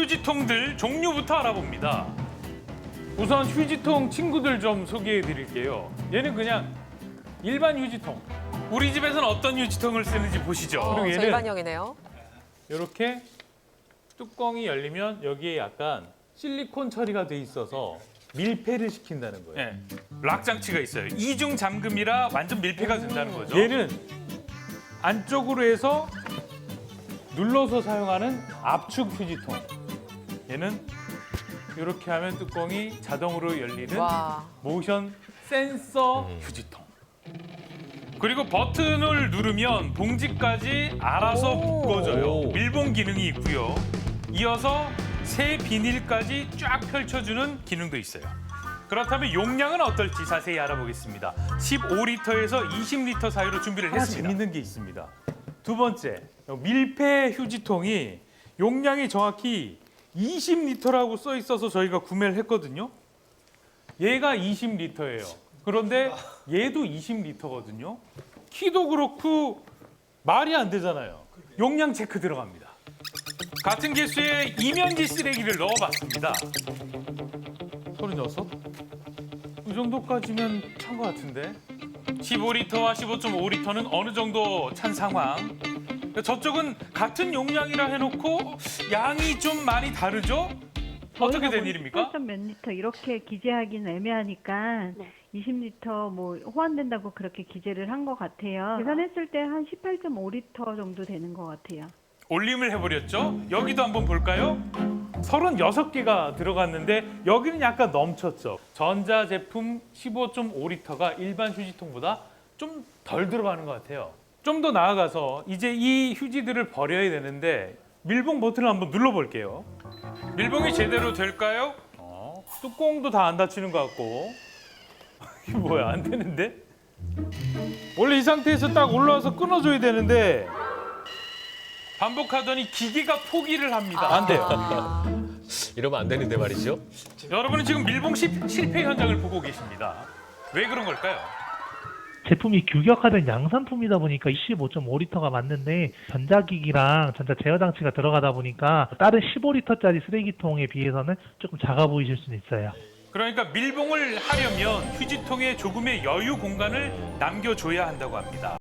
휴지통들 종류부터 알아봅니다. 우선 휴지통 친구들 좀 소개해 드릴게요. 얘는 그냥 일반 휴지통. 우리 집에서는 어떤 휴지통을 쓰는지 보시죠. 어, 그리고 얘는 절반형이네요. 이렇게 뚜껑이 열리면 여기에 약간 실리콘 처리가 돼 있어서 밀폐를 시킨다는 거예요. 예, 락 장치가 있어요. 이중 잠금이라 완전 밀폐가 된다는 거죠. 얘는 안쪽으로 해서 눌러서 사용하는 압축 휴지통. 얘는 이렇게 하면 뚜껑이 자동으로 열리는 와. 모션 센서 휴지통. 그리고 버튼을 누르면 봉지까지 알아서 오. 묶어져요. 밀봉 기능이 있고요. 이어서 새 비닐까지 쫙 펼쳐주는 기능도 있어요. 그렇다면 용량은 어떨지 자세히 알아보겠습니다. 15리터에서 20리터 사이로 준비를 하나 했습니다. 재밌는 게 있습니다. 두 번째, 밀폐 휴지통이 용량이 정확히 20리터라고 써 있어서 저희가 구매를 했거든요. 얘가 20리터예요. 그런데 얘도 20리터거든요. 키도 그렇고 말이 안 되잖아요. 용량 체크 들어갑니다. 같은 개수의 이면지 쓰레기를 넣어봤습니다. 36? 이 정도까지면 찬 것 같은데. 15리터와 15.5리터는 어느 정도 찬 상황. 저쪽은 같은 용량이라 해놓고 양이 좀 많이 다르죠? 어떻게 된 일입니까? 18몇 리터 이렇게 기재하기는 애매하니까 20리터 뭐 호환된다고 그렇게 기재를 한 것 같아요. 계산했을 때 한 18.5리터 정도 되는 것 같아요. 올림을 해버렸죠? 여기도 한번 볼까요? 36개가 들어갔는데 여기는 약간 넘쳤죠. 전자 제품 15.5리터가 일반 휴지통보다 좀 덜 들어가는 것 같아요. 좀 더 나아가서 이제 이 휴지들을 버려야 되는데 밀봉 버튼을 한번 눌러볼게요. 밀봉이 제대로 될까요? 어, 뚜껑도 다 안 닫히는 것 같고 이게 뭐야 안 되는데? 원래 이 상태에서 딱 올라와서 끊어줘야 되는데 반복하더니 기계가 포기를 합니다. 안 돼요. 아, 이러면 안 되는데 말이죠. 여러분은 지금 밀봉 시- 실패 현장을 보고 계십니다. 왜 그런 걸까요? 제품이 규격화된 양산품이다 보니까 25.5리터가 맞는데 전자기기랑 전자 제어 장치가 들어가다 보니까 다른 15리터짜리 쓰레기통에 비해서는 조금 작아 보이실 수는 있어요. 그러니까 밀봉을 하려면 휴지통에 조금의 여유 공간을 남겨줘야 한다고 합니다.